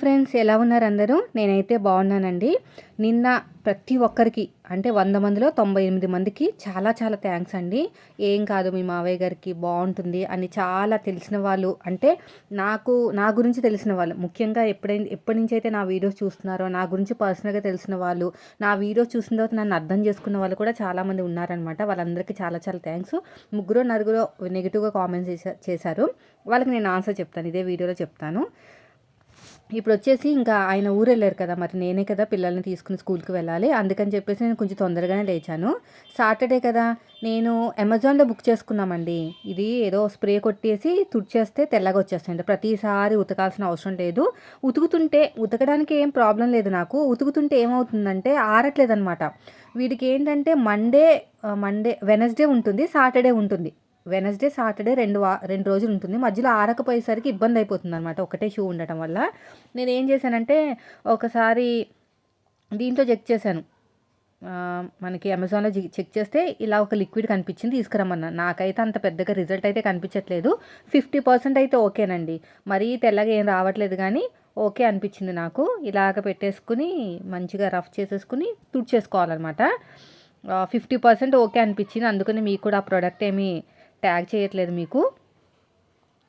Friends ఎలా ఉన్నారు అందరూ? నేనైతే బాగున్నానండి. నిన్న ప్రతి ఒక్కరికి అంటే వంద మందిలో తొంభై ఎనిమిది మందికి చాలా చాలా థ్యాంక్స్ అండి. ఏం కాదు మీ మావయ్య గారికి బాగుంటుంది అని చాలా తెలిసిన వాళ్ళు అంటే నాకు నా గురించి తెలిసిన వాళ్ళు ముఖ్యంగా ఎప్పుడైనా ఎప్పటి నుంచి అయితే నా వీడియోస్ చూస్తున్నారో నా గురించి పర్సనల్గా తెలిసిన వాళ్ళు నా వీడియోస్ చూసిన తర్వాత నన్ను అర్థం చేసుకున్న వాళ్ళు కూడా చాలామంది ఉన్నారనమాట వాళ్ళందరికీ చాలా చాలా థ్యాంక్స్ ముగ్గురు నలుగురు నెగిటివ్గా కామెంట్స్ చేశారు. వాళ్ళకి నేను ఆన్సర్ చెప్తాను ఇదే వీడియోలో చెప్తాను. ఇప్పుడు వచ్చేసి ఇంకా ఆయన ఊరు వెళ్ళారు కదా మరి నేనే కదా పిల్లల్ని తీసుకుని స్కూల్కి వెళ్ళాలి. అందుకని చెప్పేసి నేను కొంచెం తొందరగానే లేచాను. సాటర్డే కదా నేను అమెజాన్లో బుక్ చేసుకున్నామండి. ఇది ఏదో స్ప్రే కొట్టేసి తుడిచేస్తే తెల్లగా వచ్చేస్తాయండి ప్రతిసారి ఉతకాల్సిన అవసరం లేదు. ఉతుకుతుంటే ఉతకడానికి ఏం ప్రాబ్లం లేదు నాకు. ఉతుకుతుంటే ఏమవుతుందంటే ఆరట్లేదనమాట. వీడికి ఏంటంటే మండే మండే వెనస్డే ఉంటుంది సాటర్డే ఉంటుంది. వెనస్డే సాటర్డే రెండు వా రెండు రోజులు ఉంటుంది. మధ్యలో ఆరకపోయేసరికి ఇబ్బంది అయిపోతుంది అనమాట ఒకటే షూ ఉండటం వల్ల. నేను ఏం చేశానంటే ఒకసారి దీంట్లో చెక్ చేశాను. మనకి అమెజాన్లో చెక్ చేస్తే ఇలా ఒక లిక్విడ్ కనిపించింది తీసుకురమ్మన్నా. నాకైతే అంత పెద్దగా రిజల్ట్ అయితే కనిపించట్లేదు. ఫిఫ్టీ పర్సెంట్ అయితే ఓకేనండి. మరీ తెల్లగా ఏం రావట్లేదు కానీ ఓకే అనిపించింది నాకు. ఇలాగ పెట్టేసుకుని మంచిగా రఫ్ చేసేసుకుని తుడిచేసుకోవాలన్నమాట. ఫిఫ్టీ పర్సెంట్ ఓకే అనిపించింది. అందుకని మీకు కూడా ఆ ప్రోడక్ట్ ఏమీ ట్యాగ్ చేయట్లేదు మీకు.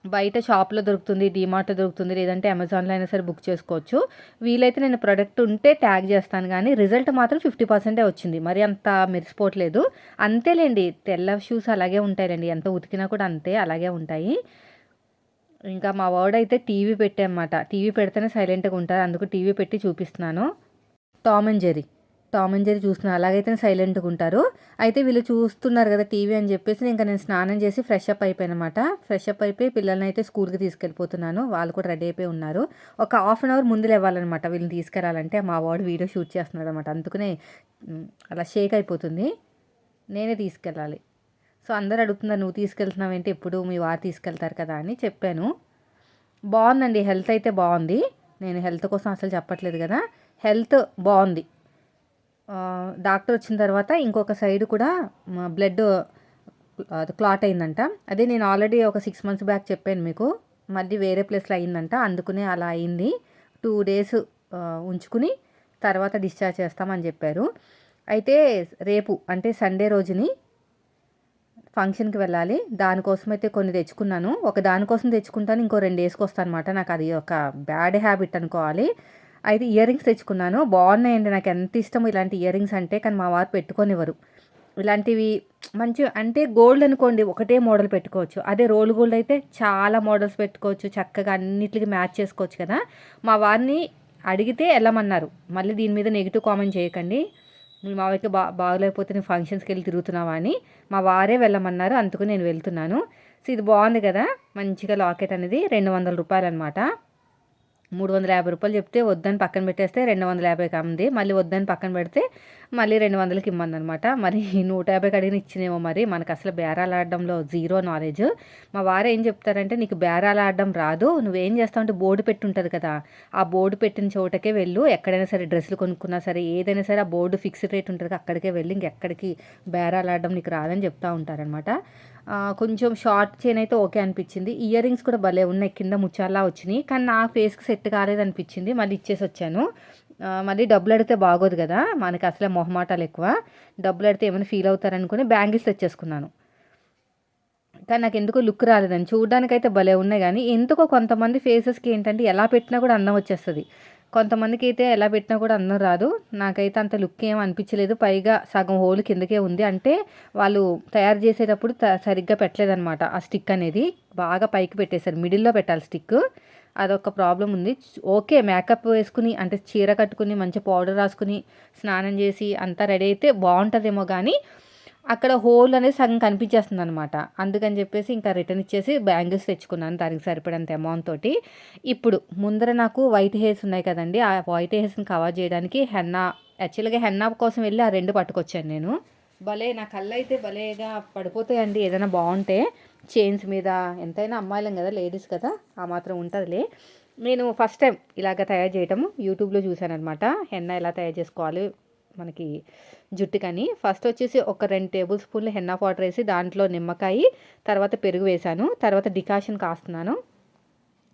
బయట షాప్లో దొరుకుతుంది డీమార్ట్లో దొరుకుతుంది లేదంటే అమెజాన్లో అయినా సరే బుక్ చేసుకోవచ్చు. వీలైతే నేను ప్రోడక్ట్ ఉంటే ట్యాగ్ చేస్తాను కానీ రిజల్ట్ మాత్రం ఫిఫ్టీ పర్సెంటే వచ్చింది. మరి అంత మెరిసిపోవట్లేదు. అంతేలేండి తెల్ల షూస్ అలాగే ఉంటాయిలేండి. ఎంత ఉతికినా కూడా అంతే అలాగే ఉంటాయి. ఇంకా మా వర్డ్ అయితే టీవీ పెట్టామన్నమాట టీవీ పెడితేనే సైలెంట్గా ఉంటారు. అందుకు టీవీ పెట్టి చూపిస్తున్నాను. Tom and Jerry Tom and Jerry చూస్తున్నారు. అలాగైతే సైలెంట్గా ఉంటారు. అయితే వీళ్ళు చూస్తున్నారు కదా టీవీ అని చెప్పేసి ఇంకా నేను స్నానం చేసి ఫ్రెష్ అప్ అయిపోయినమాట. ఫ్రెష్ అప్ అయిపోయి పిల్లల్ని అయితే స్కూల్కి తీసుకెళ్ళిపోతున్నాను. వాళ్ళు కూడా రెడీ అయిపోయి ఉన్నారు. ఒక హాఫ్ అన్ అవర్ ముందు లేవాలన్నమాట వీళ్ళని తీసుకెళ్ళాలంటే. మా వాడు వీడియో షూట్ చేస్తున్నాడు అనమాట అందుకనే అలా షేక్ అయిపోతుంది. నేనే తీసుకెళ్ళాలి. సో అందరు అడుగుతున్నారు నువ్వు తీసుకెళ్తున్నావు ఏంటి? ఎప్పుడు మీ వారు తీసుకెళ్తారు కదా అని చెప్పాను. బాగుందండి. హెల్త్ అయితే బాగుంది. నేను హెల్త్ కోసం అసలు చెప్పట్లేదు కదా. హెల్త్ బాగుంది. డాక్టర్ వచ్చిన తర్వాత ఇంకొక సైడ్ కూడా బ్లడ్ క్లాట్ అయిందంట. అదే నేను ఆల్రెడీ ఒక సిక్స్ మంత్స్ బ్యాక్ చెప్పాను మీకు. మళ్ళీ వేరే ప్లేస్లో అయిందంట. అందుకునే అలా అయింది. టూ డేస్ ఉంచుకుని తర్వాత డిశ్చార్జ్ చేస్తామని చెప్పారు. అయితే రేపు అంటే సండే రోజుని ఫంక్షన్కి వెళ్ళాలి. దానికోసం అయితే కొన్ని తెచ్చుకున్నాను. ఒక దానికోసం తెచ్చుకుంటాను. ఇంకో రెండు వేసుకొస్తాను అనమాట నాకు అది ఒక బ్యాడ్ హ్యాబిట్ అనుకోవాలి. అయితే ఇయర్ రింగ్స్ తెచ్చుకున్నాను. బాగున్నాయండి. నాకు ఎంత ఇష్టం ఇలాంటి ఇయర్ రింగ్స్ అంటే కానీ మా వారు పెట్టుకొనివ్వరు. ఇలాంటివి మంచి అంటే గోల్డ్ అనుకోండి ఒకటే మోడల్ పెట్టుకోవచ్చు. అదే రోల్ గోల్డ్ అయితే చాలా మోడల్స్ పెట్టుకోవచ్చు. చక్కగా అన్నిటికి మ్యాచ్ చేసుకోవచ్చు కదా. మా వారిని అడిగితే వెళ్ళమన్నారు. మళ్ళీ దీని మీద నెగిటివ్ కామెంట్ చేయకండి. మీ మావయ్యకి బా బాగలేకపోతే నేను ఫంక్షన్స్కి వెళ్ళి తిరుగుతున్నావా అని మా వారే వెళ్ళమన్నారు. అందుకు నేను వెళ్తున్నాను. సో ఇది బాగుంది కదా. మంచిగా లాకెట్ అనేది రెండు వందల రూపాయలు అనమాట మూడు వందల యాభై రూపాయలు చెప్తే వద్దని పక్కన పెట్టేస్తే రెండు వందల యాభైకి అమ్మింది మళ్ళీ వద్దని పక్కన పెడితే మళ్ళీ రెండు వందలకి ఇమ్మందనమాట మరి నూట యాభైకి అడిగిన ఇచ్చినేమో మరి. మనకు అసలు బేరాలు ఆడడంలో జీరో నాలెడ్జ్. మా వారు ఏం చెప్తారంటే నీకు బేరాలు ఆడడం రాదు. నువ్వేం చేస్తావు అంటే బోర్డు పెట్టి ఉంటుంది కదా. ఆ బోర్డు పెట్టిన చోటకే వెళ్ళు. ఎక్కడైనా సరే డ్రెస్సులు కొనుక్కున్నా సరే ఏదైనా సరే ఆ బోర్డు ఫిక్స్డ్ రేట్ ఉంటుంది అక్కడికే వెళ్ళి. ఇంకెక్కడికి బేరాలు ఆడడం నీకు రాదని చెప్తూ ఉంటారనమాట కొంచెం షార్ట్ చైన్ అయితే ఓకే అనిపించింది. ఇయర్ రింగ్స్ కూడా భలే ఉన్నాయి కింద ముచ్చాలా వచ్చినాయి. కానీ నా ఫేస్కి సెట్ కాలేదు అనిపించింది. మళ్ళీ ఇచ్చేసి వచ్చాను. మళ్ళీ డబ్బులు అడిగితే బాగోదు కదా మనకి అసలే మొహమాటాలు ఎక్కువ. డబ్బులు అడితే ఏమైనా ఫీల్ అవుతారనుకుని బ్యాంగిల్స్ తెచ్చేసుకున్నాను కానీ నాకు ఎందుకో లుక్ రాలేదని. చూడడానికైతే భలే ఉన్నాయి కానీ ఎందుకో కొంతమంది ఫేసెస్కి ఏంటంటే ఎలా పెట్టినా కూడా అందం వచ్చేస్తుంది. కొంతమందికి అయితే ఎలా పెట్టినా కూడా అన్నం రాదు. నాకైతే అంత లుక్ ఏం అనిపించలేదు. పైగా సగం హోల్ కిందకే ఉంది. అంటే వాళ్ళు తయారు చేసేటప్పుడు సరిగ్గా పెట్టలేదన్నమాట ఆ స్టిక్ అనేది. బాగా పైకి పెట్టేశారు. మిడిల్లో పెట్టాలి స్టిక్. అదొక ప్రాబ్లం ఉంది. ఓకే మేకప్ వేసుకుని అంటే చీర కట్టుకుని మంచి పౌడర్ రాసుకుని స్నానం చేసి అంతా రెడీ అయితే బాగుంటుందేమో కానీ అక్కడ హోల్ అనేది సగం కనిపించేస్తుంది అనమాట అందుకని చెప్పేసి ఇంకా రిటర్న్ ఇచ్చేసి బ్యాంగిల్స్ తెచ్చుకున్నాను దానికి సరిపడంత అమౌంట్ తోటి. ఇప్పుడు ముందర నాకు వైట్ హెయిర్స్ ఉన్నాయి కదండి ఆ వైట్ హెయిర్స్ని కవర్ చేయడానికి హెన్నా యాక్చువల్గా హెన్నా కోసం వెళ్ళి ఆ రెండు పట్టుకొచ్చాను నేను. భలే నా కళ్ళు అయితే భలేగా పడిపోతాయండి. ఏదైనా బాగుంటే చైన్స్ మీద ఎంతైనా అమ్మాయిలం కదా లేడీస్ కదా ఆ మాత్రం ఉంటుందిలే. నేను ఫస్ట్ టైం ఇలాగ తయారు చేయటం యూట్యూబ్లో చూశాను అనమాట హెన్న ఎలా తయారు చేసుకోవాలి మనకి జుట్టుకని. ఫస్ట్ వచ్చేసి ఒక రెండు టేబుల్ స్పూన్లు హెన్నా పౌడర్ వేసి దాంట్లో నిమ్మకాయ తర్వాత పెరుగు వేసాను. తర్వాత డికాషన్ కాస్తున్నాను.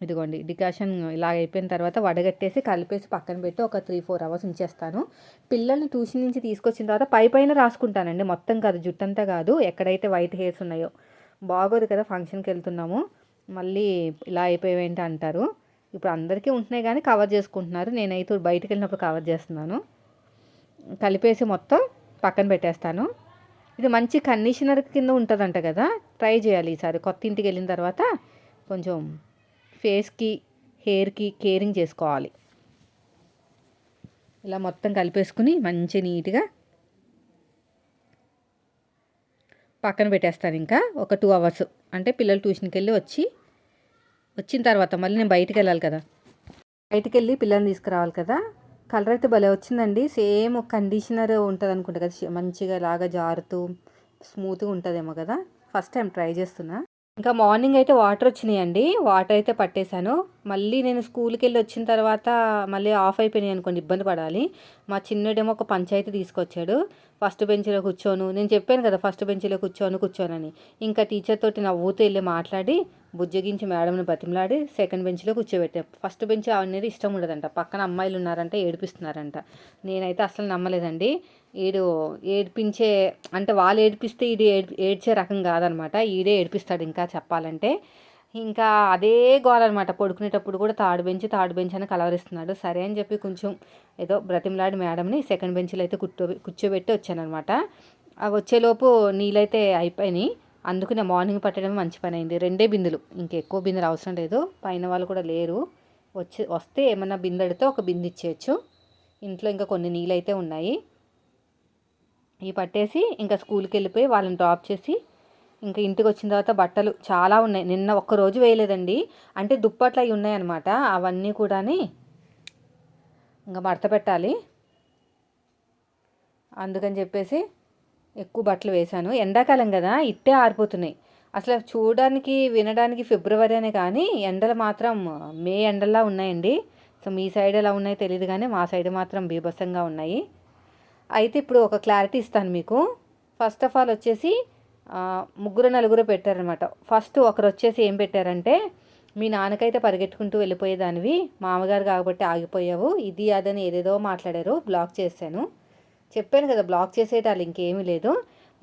ఇదిగోండి డికాషన్ ఇలా అయిపోయిన తర్వాత వడగట్టేసి కలిపేసి పక్కన పెట్టి ఒక త్రీ ఫోర్ అవర్స్ ఉంచేస్తాను. పిల్లల్ని ట్యూషన్ నుంచి తీసుకొచ్చిన తర్వాత పై పైన రాసుకుంటానండి. మొత్తం కాదు జుట్టంతా కాదు ఎక్కడైతే వైట్ హెయిర్స్ ఉన్నాయో. బాగోదు కదా ఫంక్షన్కి వెళ్తున్నాము. మళ్ళీ ఇలా అయిపోయేవేంటి అంటారు. ఇప్పుడు అందరికీ ఉంటున్నాయి కానీ కవర్ చేసుకుంటున్నారు. నేనైతే బయటకు వెళ్ళినప్పుడు కవర్ చేస్తున్నాను. కలిపేసి మొత్తం పక్కన పెట్టేస్తాను. ఇది మంచి కండిషనర్ కింద ఉంటుందంట కదా ట్రై చేయాలి ఈసారి. కొత్త ఇంటికి వెళ్ళిన తర్వాత కొంచెం ఫేస్కి హెయిర్కి కేరింగ్ చేసుకోవాలి. ఇలా మొత్తం కలిపేసుకుని మంచి నీట్గా పక్కన పెట్టేస్తాను ఇంకా ఒక టూ అవర్స్ అంటే పిల్లలు ట్యూషన్కి వెళ్ళి వచ్చి వచ్చిన తర్వాత మళ్ళీ నేను బయటికి వెళ్ళాలి కదా. బయటికి వెళ్ళి పిల్లల్ని తీసుకురావాలి కదా. కలర్ అయితే భలే వచ్చిందండి. సేమ్ కండిషనర్ ఉంటుంది అనుకుంటా కదా మంచిగా లాగా జారుతూ స్మూత్గా ఉంటుందేమో కదా. ఫస్ట్ టైం ట్రై చేస్తున్నా. ఇంకా మార్నింగ్ అయితే వాటర్ వచ్చినాయండి. వాటర్ అయితే పట్టేశాను. మళ్ళీ నేను స్కూల్కి వెళ్ళి వచ్చిన తర్వాత మళ్ళీ ఆఫ్ అయిపోయినాయి అనుకోండి ఇబ్బంది పడాలి. మా చిన్నడేమో ఒక పంచాయతీ తీసుకొచ్చాడు. ఫస్ట్ బెంచ్లో కూర్చోను. నేను చెప్పాను కదా ఫస్ట్ బెంచ్లో కూర్చోను కూర్చోనని. ఇంకా టీచర్ తోటి నవ్వుతూ వెళ్ళి మాట్లాడి బుజ్జగించి మేడంని బతిమలాడి సెకండ్ బెంచ్లో కూర్చోబెట్టాం. ఫస్ట్ బెంచ్ అనేది ఇష్టం ఉండదంట. పక్కన అమ్మాయిలు ఉన్నారంట ఏడిపిస్తున్నారంట. నేనైతే అసలు నమ్మలేదండి. ఈడు ఏడిపించే అంటే వాళ్ళు ఏడిపిస్తే ఈడు ఏడ్చే రకం కాదనమాట. ఈడే ఏడిపిస్తాడు ఇంకా చెప్పాలంటే. ఇంకా అదే గోల అనమాట. పడుకునేటప్పుడు కూడా థర్డ్ బెంచ్ థర్డ్ బెంచ్ అని కలవరిస్తున్నాడు. సరే అని చెప్పి కొంచెం ఏదో బ్రతిమలాడి మేడంని సెకండ్ బెంచ్లో అయితే కూర్చో కూర్చోబెట్టి వచ్చానమాట అవి వచ్చేలోపు నీళ్ళైతే అయిపోయినాయి. అందుకు నేను మార్నింగ్ పట్టడం మంచి పని అయింది. రెండే బిందులు. ఇంకెక్కువ బిందులు అవసరం లేదు. పైన వాళ్ళు కూడా లేరు. వచ్చి వస్తే ఏమన్నా బిందెడితే ఒక బిందు ఇచ్చేయచ్చు. ఇంట్లో ఇంకా కొన్ని నీళ్ళు అయితే ఉన్నాయి. ఇవి పట్టేసి ఇంకా స్కూల్కి వెళ్ళిపోయి వాళ్ళని డ్రాప్ చేసి ఇంకా ఇంటికి వచ్చిన తర్వాత బట్టలు చాలా ఉన్నాయి. నిన్న ఒక్కరోజు వేయలేదండి. అంటే దుప్పట్లు అవి ఉన్నాయన్నమాట. అవన్నీ కూడా ఇంకా మడత పెట్టాలి. అందుకని చెప్పేసి ఎక్కువ బట్టలు వేశాను. ఎండాకాలం కదా ఇట్టే ఆరిపోతున్నాయి. అసలు చూడడానికి వినడానికి ఫిబ్రవరి అనే కానీ ఎండలు మాత్రం మే ఎండల్లా ఉన్నాయండి. సో మీ సైడ్ ఎలా ఉన్నాయో తెలియదు కానీ మా సైడ్ మాత్రం బీభత్సంగా ఉన్నాయి. అయితే ఇప్పుడు ఒక క్లారిటీ ఇస్తాను మీకు. ఫస్ట్ ఆఫ్ ఆల్ వచ్చేసి ముగ్గురు నలుగురు పెట్టారనమాట ఫస్ట్ ఒకరు వచ్చేసి ఏం పెట్టారంటే మీ నాన్నకైతే పరిగెట్టుకుంటూ వెళ్ళిపోయేదానివి మామగారు కాబట్టి ఆగిపోయావు ఇది అదని ఏదేదో మాట్లాడారు బ్లాక్ చేశాను. చెప్పాను కదా బ్లాక్ చేసేటాలు ఇంకేమీ లేదు.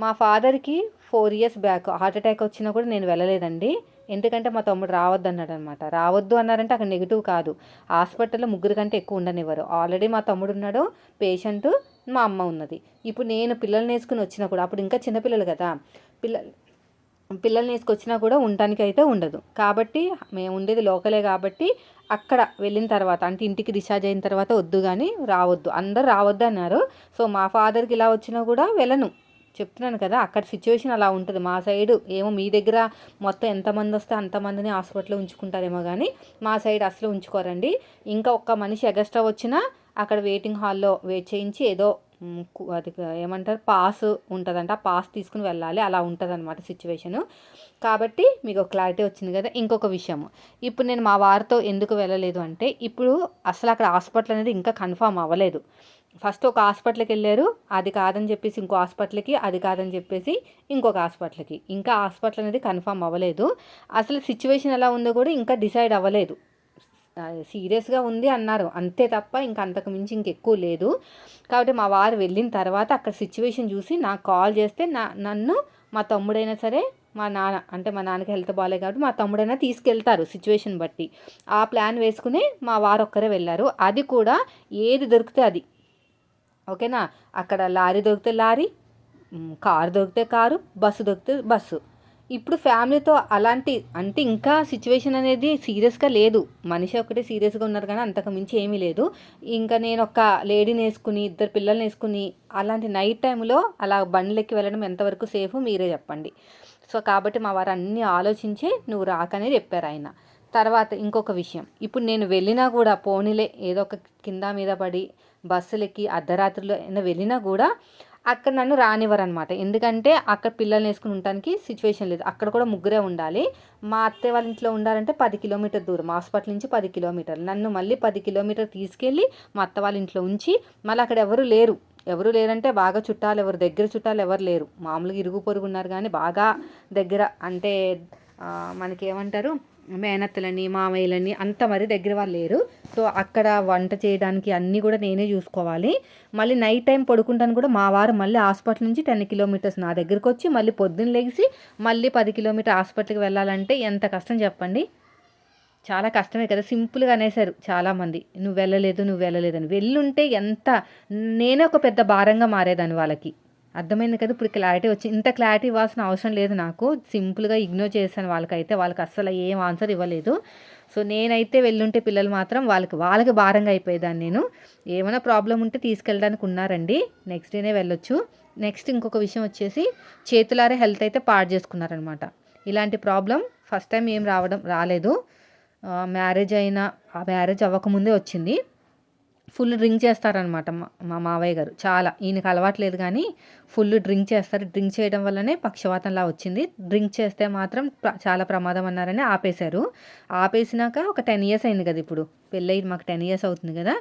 మా ఫాదర్కి four years back heart attack వచ్చినా కూడా నేను వెళ్ళలేదండి. ఎందుకంటే మా తమ్ముడు రావద్దు అన్నాడు అనమాట రావద్దు అన్నారంటే అక్కడ నెగిటివ్ కాదు. హాస్పిటల్లో ముగ్గురు కంటే ఎక్కువ ఉండనివ్వరు. ఆల్రెడీ మా తమ్ముడు ఉన్నాడు పేషెంట్ మా అమ్మ ఉన్నది. ఇప్పుడు నేను పిల్లల్ని వేసుకుని వచ్చినా కూడా అప్పుడు ఇంకా చిన్నపిల్లలు కదా పిల్లలు పిల్లల్ని వేసుకొచ్చినా కూడా ఉండటానికి అయితే ఉండదు. కాబట్టి మేము ఉండేది లోకలే కాబట్టి అక్కడ వెళ్ళిన తర్వాత అంటే ఇంటికి డిశ్చార్జ్ అయిన తర్వాత వద్దు కానీ రావద్దు. అందరు రావద్దు అన్నారు. సో మా ఫాదర్కి ఇలా వచ్చినా కూడా వెళ్ళను. చెప్తున్నాను కదా అక్కడ సిచ్యువేషన్ అలా ఉంటుంది. మా సైడ్ ఏమో మీ దగ్గర మొత్తం ఎంతమంది వస్తే అంతమందిని హాస్పిటల్లో ఉంచుకుంటారేమో కానీ మా సైడ్ అసలు ఉంచుకోరండి. ఇంకా ఒక్క మనిషి ఎగస్ట్రా వచ్చినా అక్కడ వెయిటింగ్ హాల్లో వెయిట్ చేయించి ఏదో అది ఏమంటారు పాస్ ఉంటుందంట. ఆ పాస్ తీసుకుని వెళ్ళాలి. అలా ఉంటుంది అనమాట సిచ్యువేషను. కాబట్టి మీకు ఒక క్లారిటీ వచ్చింది కదా ఇంకొక విషయం ఇప్పుడు నేను మా వారితో ఎందుకు వెళ్ళలేదు అంటే ఇప్పుడు అసలు అక్కడ హాస్పిటల్ అనేది ఇంకా కన్ఫామ్ అవ్వలేదు. ఫస్ట్ ఒక హాస్పిటల్కి వెళ్ళారు అది కాదని చెప్పేసి ఇంకో హాస్పిటల్కి అది కాదని చెప్పేసి ఇంకొక హాస్పిటల్కి. ఇంకా హాస్పిటల్ అనేది కన్ఫామ్ అవ్వలేదు. అసలు సిచ్యువేషన్ ఎలా ఉందో కూడా ఇంకా డిసైడ్ అవ్వలేదు. సీరియస్గా ఉంది అన్నారు. అంతే తప్ప ఇంక అంతకు మించి ఇంకెక్కువ లేదు. కాబట్టి మా వారు వెళ్ళిన తర్వాత అక్కడ సిచ్యువేషన్ చూసి నాకు కాల్ చేస్తే నా నన్ను మా తమ్ముడైనా సరే మా నాన్న అంటే మా నాన్నకి హెల్త్ బాగాలేదు కాబట్టి మా తమ్ముడైనా తీసుకెళ్తారు సిచ్యువేషన్ బట్టి. ఆ ప్లాన్ వేసుకుని మా వారు ఒక్కరే వెళ్ళారు. అది కూడా ఏది దొరికితే అది. ఓకేనా? అక్కడ లారీ దొరికితే లారీ కారు దొరికితే కారు బస్సు దొరికితే బస్సు. ఇప్పుడు ఫ్యామిలీతో అలాంటి అంటే ఇంకా సిచ్యువేషన్ అనేది సీరియస్గా లేదు. మనిషి ఒకటే సీరియస్గా ఉన్నారు కానీ అంతకు మించి ఏమీ లేదు. ఇంకా నేను ఒక లేడీని వేసుకుని ఇద్దరు పిల్లల్ని వేసుకుని అలాంటి నైట్ టైంలో అలా బండ్లెక్కి వెళ్ళడం ఎంతవరకు సేఫ్ మీరే చెప్పండి. సో కాబట్టి మా వారు అన్నీ ఆలోచించి నువ్వు రాకనే చెప్పారు ఆయన. తర్వాత ఇంకొక విషయం. ఇప్పుడు నేను వెళ్ళినా కూడా పోనీలే ఏదో ఒక కింద మీద పడి బస్సులకి అర్ధరాత్రిలో అయినా వెళ్ళినా కూడా అక్కడ నన్ను రానివ్వరు అనమాట ఎందుకంటే అక్కడ పిల్లల్ని వేసుకుని ఉండటానికి సిచ్యువేషన్ లేదు. అక్కడ కూడా ముగ్గురే ఉండాలి. మా అత్తయ్య వాళ్ళ ఇంట్లో ఉండాలంటే పది కిలోమీటర్ దూరం. హాస్పిటల్ నుంచి పది కిలోమీటర్లు. నన్ను మళ్ళీ పది కిలోమీటర్ తీసుకెళ్ళి మా అత్త వాళ్ళ ఇంట్లో ఉంచి మళ్ళీ అక్కడ ఎవరు లేరు. ఎవరు లేరంటే బాగా చుట్టాలు ఎవరు దగ్గర చుట్టాలు ఎవరు లేరు. మామూలుగా ఇరుగు పొరుగు ఉన్నారు కానీ బాగా దగ్గర అంటే మనకి ఏమంటారు మేనత్తలని మామయ్యలని అంత మరి దగ్గర వాళ్ళు లేరు. సో అక్కడ వంట చేయడానికి అన్నీ కూడా నేనే చూసుకోవాలి. మళ్ళీ నైట్ టైం పడుకుంటాను కూడా మా వారు మళ్ళీ హాస్పిటల్ నుంచి టెన్ కిలోమీటర్స్ నా దగ్గరికి వచ్చి మళ్ళీ పొద్దున్న లేచి మళ్ళీ పది కిలోమీటర్ హాస్పిటల్కి వెళ్ళాలంటే ఎంత కష్టం చెప్పండి? చాలా కష్టమే కదా. సింపుల్గా అనేసారు చాలామంది. నువ్వు వెళ్ళలేదు నువ్వు వెళ్ళలేదని వెళ్ళుంటే ఎంత నేనే ఒక పెద్ద భారంగా మారేదాన్ని వాళ్ళకి. అర్థమైంది కదా ఇప్పుడు క్లారిటీ వచ్చి ఇంత క్లారిటీ ఇవ్వాల్సిన అవసరం లేదు నాకు. సింపుల్గా ఇగ్నోర్ చేశాను వాళ్ళకైతే వాళ్ళకి అస్సలు ఏం ఆన్సర్ ఇవ్వలేదు. సో నేనైతే వెళ్ళుంటే పిల్లలు మాత్రం వాళ్ళకి వాళ్ళకి భారంగా అయిపోయేదాన్ని నేను. ఏమైనా ప్రాబ్లం ఉంటే తీసుకెళ్ళడానికి ఉన్నారండి. నెక్స్ట్ డేనే వెళ్ళొచ్చు. నెక్స్ట్ ఇంకొక విషయం వచ్చేసి చేతులారే హెల్త్ అయితే పాడు చేసుకున్నారనమాట. ఇలాంటి ప్రాబ్లం ఫస్ట్ టైం ఏం రావడం రాలేదు. మ్యారేజ్ అయినా ఆ మ్యారేజ్ అవ్వకముందే వచ్చింది. ఫుల్ డ్రింక్ చేస్తారనమాట మా మావయ్య గారు. చాలా. ఈయనకి అలవాట్లేదు కానీ ఫుల్ డ్రింక్ చేస్తారు. డ్రింక్ చేయడం వల్లనే పక్షవాతంలా వచ్చింది. డ్రింక్ చేస్తే మాత్రం చాలా ప్రమాదం అన్నారని ఆపేశారు. ఆపేసినాక ఒక టెన్ ఇయర్స్ అయింది కదా ఇప్పుడు. పెళ్ళయి మాకు టెన్ ఇయర్స్ అవుతుంది కదా.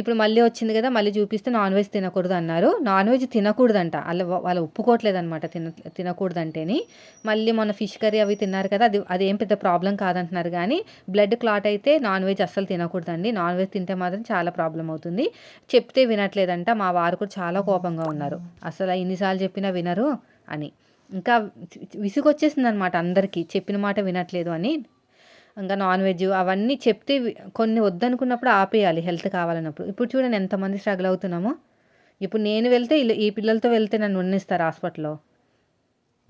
ఇప్పుడు మళ్ళీ వచ్చింది కదా మళ్ళీ చూపిస్తే నాన్ వెజ్ తినకూడదు అన్నారు. నాన్ వెజ్ తినకూడదంట. అలా వాళ్ళు ఒప్పుకోవట్లేదు అనమాట తిన తినకూడదంటేని. మళ్ళీ మన ఫిష్ కర్రీ అవి తిన్నారు కదా అది అదేం పెద్ద ప్రాబ్లం కాదంటున్నారు కానీ బ్లడ్ క్లాట్ అయితే నాన్ వెజ్ అస్సలు తినకూడదండి. నాన్ వెజ్ తింటే మాత్రం చాలా ప్రాబ్లం అవుతుంది. చెప్తే వినట్లేదంట. మా వారు కూడా చాలా కోపంగా ఉన్నారు. అసలు ఇన్నిసార్లు చెప్పినా వినరు అని. ఇంకా విసుగొచ్చేసింది అనమాట అందరికీ. చెప్పిన మాట వినట్లేదు అని. ఇంకా నాన్ వెజ్ అవన్నీ చెప్తే కొన్ని వద్దనుకున్నప్పుడు ఆపేయాలి హెల్త్ కావాలన్నప్పుడు. ఇప్పుడు చూడండి ఎంతమంది స్ట్రగుల్ అవుతున్నామో. ఇప్పుడు నేను వెళ్తే ఈ పిల్లలతో వెళ్తే నన్ను ఉన్నిస్తారు హాస్పిటల్లో.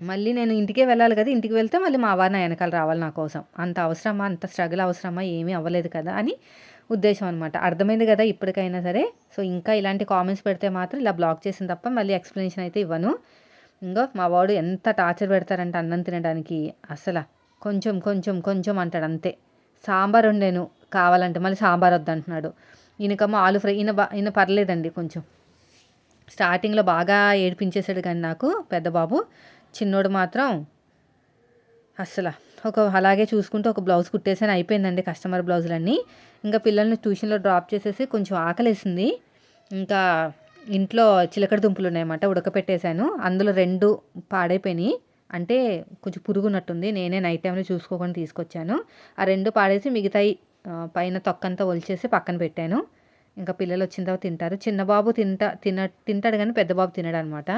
మళ్ళీ నేను ఇంటికే వెళ్ళాలి కదా ఇంటికి వెళ్తే మళ్ళీ మా వారిని వెనకాల రావాలి నా కోసం. అంత అవసరమా అంత స్ట్రగుల్ అవసరమా ఏమీ అవ్వలేదు కదా అని ఉద్దేశం అనమాట అర్థమైంది కదా ఇప్పటికైనా సరే. సో ఇంకా ఇలాంటి కామెంట్స్ పెడితే మాత్రం ఇలా బ్లాక్ చేసిన తప్ప మళ్ళీ ఎక్స్ప్లెనేషన్ అయితే ఇవ్వను. ఇంకా మా వాడు ఎంత టార్చర్ పెడతారంటే అన్నం తినడానికి అసలు. కొంచెం కొంచెం కొంచెం అంటాడు అంతే. సాంబార్ వండాను కావాలంటే మళ్ళీ సాంబార్ వద్దంటున్నాడు. ఈయనకమ్మ ఆలు ఫ్రై ఈయన బా ఈయన పర్లేదండి కొంచెం. స్టార్టింగ్లో బాగా ఏడిపించేశాడు కానీ నాకు పెద్ద బాబు చిన్నోడు మాత్రం అస్సలు. ఒక అలాగే చూసుకుంటూ ఒక బ్లౌజ్ కుట్టేసాను అయిపోయిందండి కస్టమర్ బ్లౌజులన్నీ. ఇంకా పిల్లల్ని ట్యూషన్లో డ్రాప్ చేసేసి కొంచెం ఆకలేసింది. ఇంకా ఇంట్లో చిలకడ దుంపలు ఉన్నాయన్నమాట ఉడకపెట్టేశాను. అందులో రెండు పాడైపోయినాయి. అంటే కొంచెం పురుగున్నట్టుంది నేనే నైట్ టైంలో చూసుకోకుండా తీసుకొచ్చాను. ఆ రెండు పాడేసి మిగతాయి పైన తొక్కంతా ఒలిచేసి పక్కన పెట్టాను. ఇంకా పిల్లలు వచ్చిన తర్వాత తింటారు. చిన్న బాబు తింటా తిన తింటాడు కానీ పెద్ద బాబు తినడు అనమాట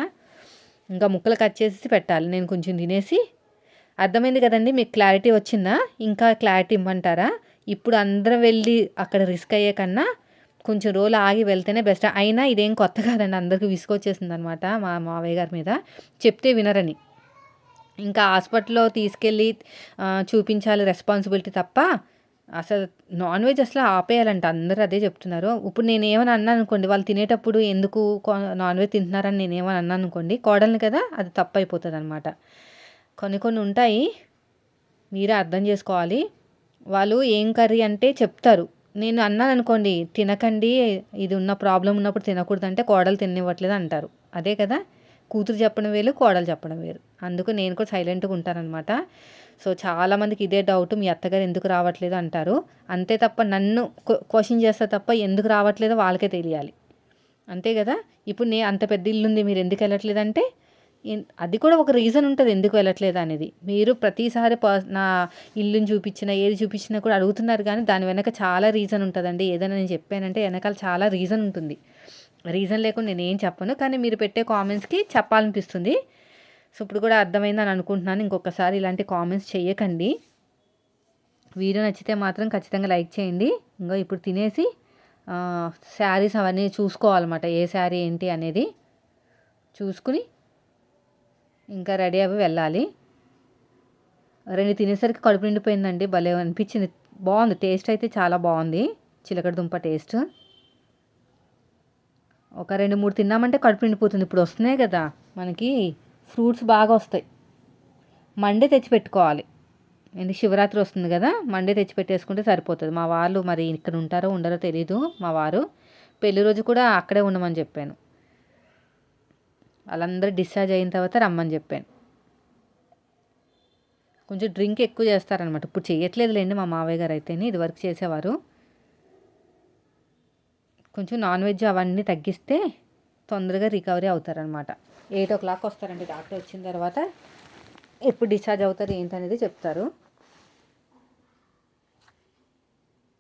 ఇంకా ముక్కలు కట్ చేసి పెట్టాలి. నేను కొంచెం తినేసి. అర్థమైంది కదండి? మీకు క్లారిటీ వచ్చిందా? ఇంకా క్లారిటీ ఇమ్మంటారా? ఇప్పుడు అందరం వెళ్ళి అక్కడ రిస్క్ అయ్యే కన్నా కొంచెం రోజులు ఆగి వెళ్తేనే బెస్ట్. అయినా ఇదేం కొత్త కాదండి. అందరికీ విసుకొచ్చేసింది అనమాట మా మావయ్య గారి మీద. చెప్తే వినరని. ఇంకా హాస్పిటల్లో తీసుకెళ్ళి చూపించాలి రెస్పాన్సిబిలిటీ తప్ప అసలు నాన్ వెజ్ అసలు ఆపేయాలంట. అందరూ అదే చెప్తున్నారు. ఇప్పుడు నేను ఏమని అన్నాను అనుకోండి వాళ్ళు తినేటప్పుడు ఎందుకు నాన్ వెజ్ తింటున్నారని నేను ఏమని అన్నాను అనుకోండి కోడల్ని కదా అది తప్పు అయిపోతుంది అనమాట కొన్ని కొన్ని ఉంటాయి మీరే అర్థం చేసుకోవాలి. వాళ్ళు ఏం కర్రీ అంటే చెప్తారు. నేను అన్నాను అనుకోండి తినకండి ఇది ఉన్న ప్రాబ్లం ఉన్నప్పుడు తినకూడదు అంటే కోడలు తినివ్వట్లేదు అంటారు. అదే కదా? కూతురు చెప్పడం వేరు కోడలు చెప్పడం వేరు. అందుకు నేను కూడా సైలెంట్గా ఉంటానన్నమాట. సో చాలామందికి ఇదే డౌట్ మీ అత్తగారు ఎందుకు రావట్లేదు? అంటారు. అంతే తప్ప నన్ను క్వశ్చన్ చేస్తే తప్ప ఎందుకు రావట్లేదో వాళ్ళకే తెలియాలి. అంతే కదా? ఇప్పుడు నేను అంత పెద్ద ఇల్లు ఉంది మీరు ఎందుకు వెళ్ళట్లేదంటే అది కూడా ఒక రీజన్ ఉంటుంది ఎందుకు వెళ్ళట్లేదు అనేది. మీరు ప్రతిసారి నా ఇల్లుని చూపించినా ఏది చూపించినా కూడా అడుగుతున్నారు కానీ దాని వెనక చాలా రీజన్ ఉంటుందండి. ఏదైనా నేను చెప్పానంటే వెనకాల చాలా రీజన్ ఉంటుంది. రీజన్ లేకుండా నేను ఏం చెప్పను కానీ మీరు పెట్టే కామెంట్స్కి చెప్పాలనిపిస్తుంది. సో ఇప్పుడు కూడా అర్థమైందని అనుకుంటున్నాను. ఇంకొకసారి ఇలాంటి కామెంట్స్ చేయకండి. వీడియో నచ్చితే మాత్రం ఖచ్చితంగా లైక్ చేయండి. ఇంకా ఇప్పుడు తినేసి శారీస్ అవన్నీ చూసుకోవాలన్నమాట. ఏ శారీ ఏంటి అనేది చూసుకుని ఇంకా రెడీ అవి వెళ్ళాలి. రెండు తినేసరికి కడుపు నిండిపోయిందండి. భలే అనిపించింది. బాగుంది. టేస్ట్ అయితే చాలా బాగుంది. చిలకడ దుంప టేస్ట్. ఒక రెండు మూడు తిన్నామంటే కడుపు నిండిపోతుంది. ఇప్పుడు వస్తున్నాయి కదా మనకి ఫ్రూట్స్ బాగా వస్తాయి. మండే తెచ్చిపెట్టుకోవాలి ఎందుకు శివరాత్రి వస్తుంది కదా మండే తెచ్చి పెట్టేసుకుంటే సరిపోతుంది. మా వాళ్ళు మరి ఇక్కడ ఉంటారో ఉండరో తెలీదు మా వారు. పెళ్ళి రోజు కూడా అక్కడే ఉండమని చెప్పాను. వాళ్ళందరూ డిశ్చార్జ్ అయిన తర్వాత రమ్మని చెప్పాను. కొంచెం డ్రింక్ ఎక్కువ చేస్తారనమాట ఇప్పుడు చేయట్లేదులేండి మా మావయ్య గారు అయితేనే ఇది వర్క్ చేసేవారు. కొంచెం నాన్ వెజ్ అవన్నీ తగ్గిస్తే తొందరగా రికవరీ అవుతారనమాట ఎయిట్ ఓ క్లాక్ వస్తారండి డాక్టర్ వచ్చిన తర్వాత. ఎప్పుడు డిశ్చార్జ్ అవుతారు ఏంటనేది చెప్తారు.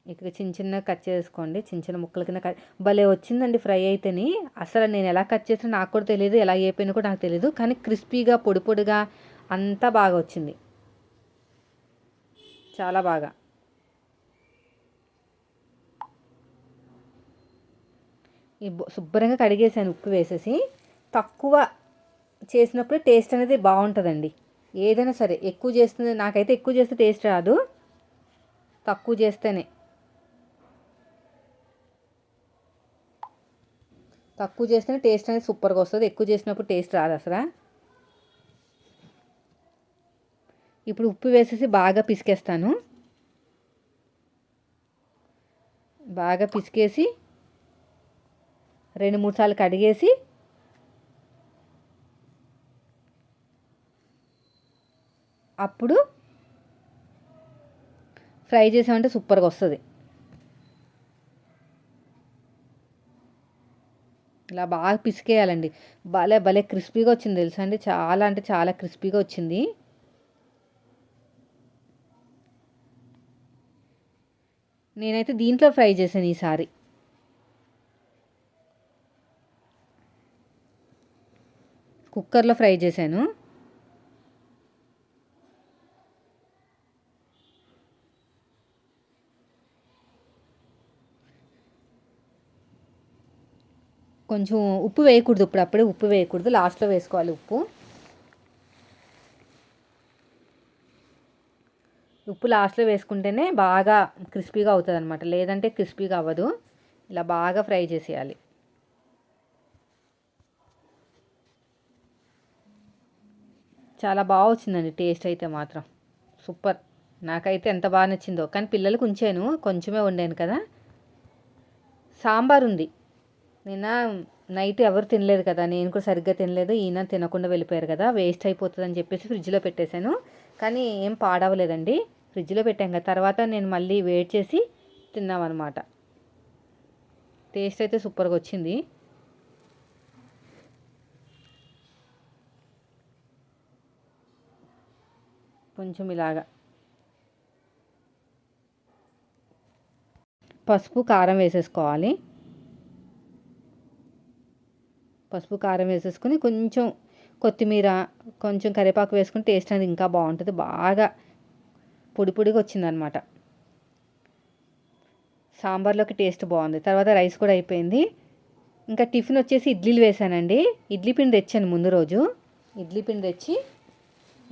ఇక్కడ చిన్న చిన్న కట్ చేసుకోండి చిన్న చిన్న ముక్కల కింద కట్ భలే వచ్చిందండి ఫ్రై అయితేని. అసలు నేను ఎలా కట్ చేసినా నాకు కూడా తెలియదు ఎలా అయిపోయినా కూడా నాకు తెలియదు కానీ క్రిస్పీగా పొడి పొడిగా అంతా బాగా వచ్చింది. చాలా బాగా. ఈ శుభ్రంగా కడిగేసాను ఉప్పు వేసేసి. తక్కువ చేసినప్పుడు టేస్ట్ అనేది బాగుంటుందండి. ఏదైనా సరే ఎక్కువ చేస్తుంది నాకైతే ఎక్కువ చేస్తే టేస్ట్ రాదు. తక్కువ చేస్తేనే. తక్కువ చేస్తేనే టేస్ట్ అనేది సూపర్గా వస్తుంది. ఎక్కువ చేసినప్పుడు టేస్ట్ రాదు అసలు. ఇప్పుడు ఉప్పు వేసేసి బాగా పిసికేస్తాను. బాగా పిసికేసి రెండు మూడు సార్లు కడిగేసి అప్పుడు ఫ్రై చేసామంటే సూపర్గా వస్తుంది. ఇలా బాగా పిసికేయాలండి. భలే భలే క్రిస్పీగా వచ్చింది తెలుసా అండి? చాలా అంటే చాలా క్రిస్పీగా వచ్చింది. నేనైతే దీంట్లో ఫ్రై చేశాను ఈసారి. కుక్కర్లో ఫ్రై చేశాను. కొంచెం ఉప్పు వేయకూడదు ఇప్పుడు అప్పుడే ఉప్పు వేయకూడదు. లాస్ట్లో వేసుకోవాలి ఉప్పు. ఉప్పు లాస్ట్లో వేసుకుంటేనే బాగా క్రిస్పీగా అవుతుంది అనమాట లేదంటే క్రిస్పీగా అవ్వదు. ఇలా బాగా ఫ్రై చేసేయాలి. చాలా బాగా వచ్చిందండి టేస్ట్ అయితే మాత్రం. సూపర్. నాకైతే ఎంత బాగా నచ్చిందో. కానీ పిల్లలకు ఉంచాను. కొంచెమే వండాను కదా. సాంబార్ ఉంది. నిన్న నైట్ ఎవరు తినలేదు కదా. నేను కూడా సరిగ్గా తినలేదు. ఈయన తినకుండా వెళ్ళిపోయారు కదా. వేస్ట్ అయిపోతుంది అని చెప్పేసి ఫ్రిడ్జ్లో పెట్టేశాను. కానీ ఏం పాడవలేదండి. ఫ్రిడ్జ్లో పెట్టాం కదా. తర్వాత నేను మళ్ళీ వెయిట్ చేసి తిన్నామన్నమాట. టేస్ట్ అయితే సూపర్గా వచ్చింది. కొంచెం ఇలాగా. పసుపు కారం వేసేసుకోవాలి. పసుపు కారం వేసేసుకొని కొంచెం కొత్తిమీర కొంచెం కరివేపాకు వేసుకుని టేస్ట్ అనేది ఇంకా బాగుంటుంది. బాగా పొడి పొడిగా వచ్చిందనమాట. సాంబార్లోకి టేస్ట్ బాగుంది. తర్వాత రైస్ కూడా అయిపోయింది. ఇంకా టిఫిన్ వచ్చేసి ఇడ్లీలు వేసానండి. ఇడ్లీ పిండి తెచ్చాను ముందు రోజు. ఇడ్లీ పిండి తెచ్చి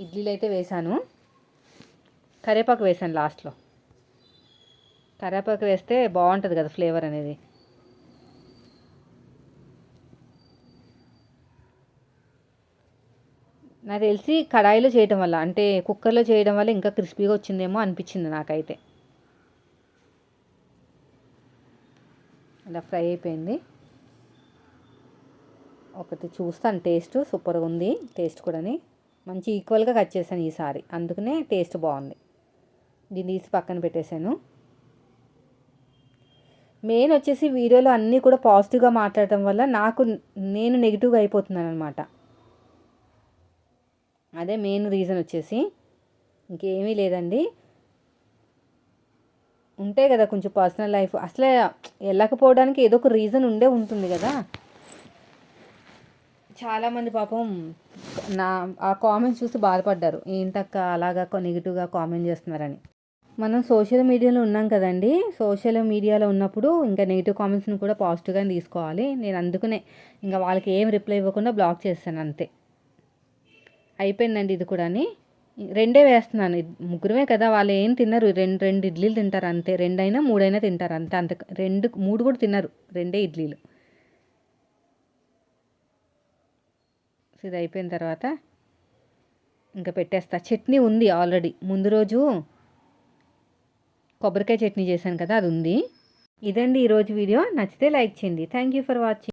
ఇడ్లీలు అయితే వేసాను కరివేపాకు వేసాను లాస్ట్లో. కరివేపాకు వేస్తే బాగుంటుంది కదా ఫ్లేవర్ అనేది. నాకు తెలిసి కడాయిలో చేయడం వల్ల అంటే కుక్కర్లో చేయడం వల్ల ఇంకా క్రిస్పీగా వచ్చిందేమో అనిపించింది నాకైతే. ఇలా ఫ్రై అయిపోయింది. ఒకటి చూస్తాను టేస్ట్ సూపర్గా ఉంది టేస్ట్ కూడాని. మంచి ఈక్వల్గా కట్ చేశాను ఈసారి. అందుకనే టేస్ట్ బాగుంది. దీన్ని తీసి పక్కన పెట్టేశాను. మెయిన్ వచ్చేసి వీడియోలో అన్నీ కూడా పాజిటివ్గా మాట్లాడటం వల్ల నాకు నేను నెగిటివ్గా అయిపోతున్నాను అనమాట అదే మెయిన్ రీజన్ వచ్చేసి ఇంకేమీ లేదండి. ఉంటే కదా కొంచెం పర్సనల్ లైఫ్. అసలే వెళ్ళకపోవడానికి ఏదో ఒక రీజన్ ఉండే ఉంటుంది కదా. చాలామంది పాపం నా ఆ కామెంట్స్ చూసి బాధపడ్డారు. ఏంటక్క అలాగా నెగిటివ్గా కామెంట్ చేస్తున్నారని. మనం సోషల్ మీడియాలో ఉన్నాం కదండి. సోషల్ మీడియాలో ఉన్నప్పుడు ఇంకా నెగిటివ్ కామెంట్స్ని కూడా పాజిటివ్గా తీసుకోవాలి. నేను అందుకనే ఇంకా వాళ్ళకి ఏం రిప్లై ఇవ్వకుండా బ్లాక్ చేస్తాను అంతే. అయిపోయిందండి ఇది కూడా రెండే వేస్తున్నాను. ముగ్గురమే కదా వాళ్ళు ఏం తిన్నారు? రెండు రెండు ఇడ్లీలు తింటారు అంతే. రెండైనా మూడైనా తింటారు అంతే. అంత రెండు మూడు కూడా తిన్నారు. రెండే ఇడ్లీలు. ఇది అయిపోయిన తర్వాత ఇంకా పెట్టేస్తా. చట్నీ ఉంది ఆల్రెడీ. ముందు రోజు కొబ్బరికాయ చట్నీ చేశాను కదా అది ఉంది. ఇదండి ఈరోజు వీడియో. నచ్చితే లైక్ చేయండి. Thank you for watching